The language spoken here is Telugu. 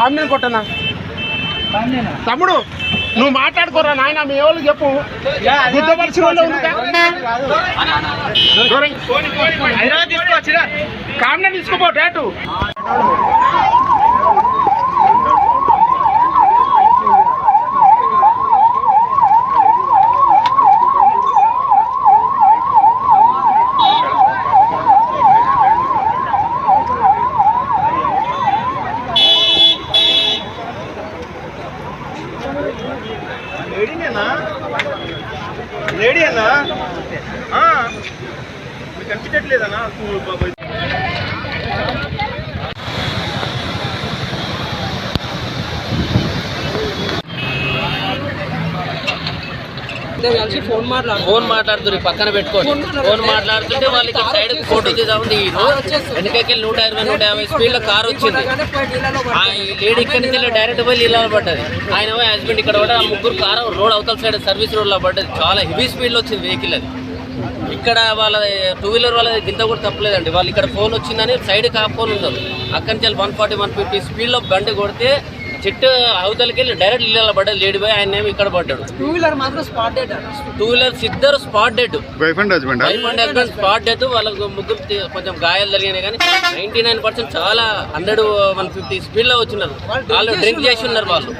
అన్న కొట్టనా? తమ్ముడు నువ్వు మాట్లాడుకోరా నాయన మీ ఎవరు చెప్పు. గుర్తుపరిచిన వాళ్ళు? దూరం. కామినీ తీసుకోపో డేటు లేడీనేనా లేడీ అన్నా మీకు అనిపించట్లేదన్నా? ఫోన్ మాట్లాడు ఫోన్ మాట్లాడుతున్నారు పక్కన పెట్టుకోండి ఫోన్ మాట్లాడుతుంటే వాళ్ళకి సైడ్ ఫోటో తీద్దాం దిగిరు వెనకకి నూట ఇరవై నూట యాభై స్పీడ్లో కార్ వచ్చింది. ఆ లేడీ ఇక్కడి నుంచి డైరెక్ట్ పోయి నీళ్ళలో పడ్డది. ఆయన హస్బెండ్ ఇక్కడ పడ్డ ముగ్గురు కారు రోడ్ అవతల సైడ్ సర్వీస్ రోడ్లో పడ్డది. చాలా హెవీ స్పీడ్లో వచ్చింది వెహికల్ అది. ఇక్కడ వాళ్ళ టూ వీలర్ వాళ్ళ గింత కూడా తప్పలేదండి. వాళ్ళు ఇక్కడ ఫోన్ వచ్చిందని సైడ్ కాపుకొని ఉన్నారు అక్కడి నుంచి వన్ ఫార్టీ వన్ ఫిఫ్టీ స్పీడ్లో బండి కొడితే చెట్టు అవతలకి వెళ్ళి డైరెక్ట్ నీళ్ళలో పడ్డది. లేడీ పోయి ఆయన ఏమో ఇక్కడ పడ్డాడు. టూ వీలర్ మాత్రం స్పాట్ డేట్ టూ వీలర్స్ ఇద్దరు spot dead wife and husband wife and husband spot death వాళ్ళకు ముగ్గురు కొంచెం గాయాలు జరిగినాయి కానీ నైన్టీ నైన్ పర్సెంట్ చాలా హండ్రెడ్ వన్ ఫిఫ్టీ స్పీడ్లో వచ్చినారు. వాళ్ళు డ్రింక్ చేసి ఉన్నారు వాళ్ళు.